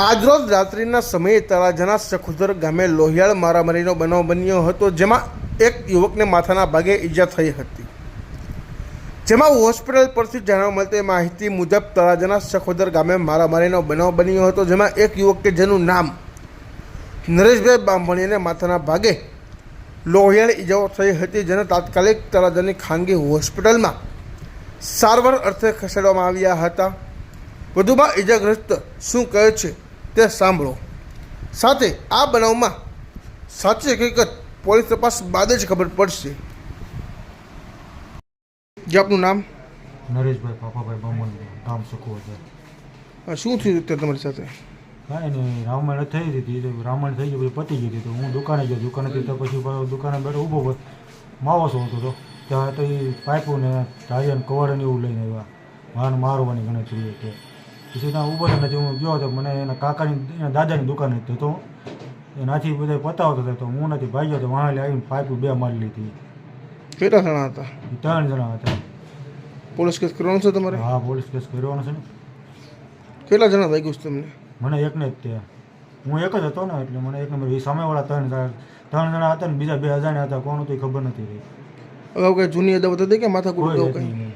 આજરોજ રાત્રિના સમયે તળાજાના સખુદર ગામે લોહિયાળ મારામારીનો બનાવ બન્યો હતો, જેમાં એક યુવકને માથાના ભાગે ઈજા થઈ હતી. જેમાં હોસ્પિટલ પરથી જાણવા મળતી માહિતી મુજબ તળાજાના સખોદર ગામે મારામારીનો બનાવ બન્યો હતો, જેમાં એક યુવક કે જેનું નામ નરેશભાઈ બાંભણીને માથાના ભાગે લોહિયાળ ઈજાઓ થઈ હતી, જેને તાત્કાલિક તળાજાની ખાનગી હોસ્પિટલમાં સારવાર અર્થે ખસેડવામાં આવ્યા હતા. વધુમાં ઈજાગ્રસ્ત શું કહે છે તે સાંભળો. સાથે આ બનાવમાં સાચી હકીકત પોલીસ તપાસ બાદ જ ખબર પડશે. જે આપનું નામ? નરેશભાઈ પાપાભાઈ બમણ ગામ સખું છે શું થયું અત્યારે તમારી સાથે? કાંઈ નહીં રામાયણ થઈ હતી તો રામાયણ થઈ ગયું પછી પતી ગઈ હતી. તો હું દુકાને ગયો દુકાનેથી તો પછી દુકાને બેઠો ઊભો હોય. માવો હતો તો. ત્યાં તો એ પાઇપો ને ધારિયા કવર ને એવું લઈને આવ્યા. માન મારવાની ગણતરી હતી. પછી ત્યાં ઊભો થયો જે હું ગયો તો મને એના કાકાની એના દાદાની દુકાને જ તો એનાથી બધા પતાવતો હતો તો હું નથી ભાગ્યો હતો વાહન આવીને પાઇપ બે મારી લીધી. કેટલા જણા હતા? ત્રણ જણા હતા. પોલીસ કેસ કરવાનો છે તમારે? હા પોલીસ કેસ કરવાનો છે ને. કેટલા જણા વાગ્યું છે તમને? મને એકને જ ત્યાં હું એક જ હતો ને એટલે મને એક નંબર. એ સામેવાળા ત્રણ ત્રણ જણા હતા ને બીજા બે અજાણ્યા હતા. કોણ હતું એ ખબર નથી રહી. અગાઉ કઈ જૂની અદાવત હતી કે માથા કોઈ કઈ? નહીં.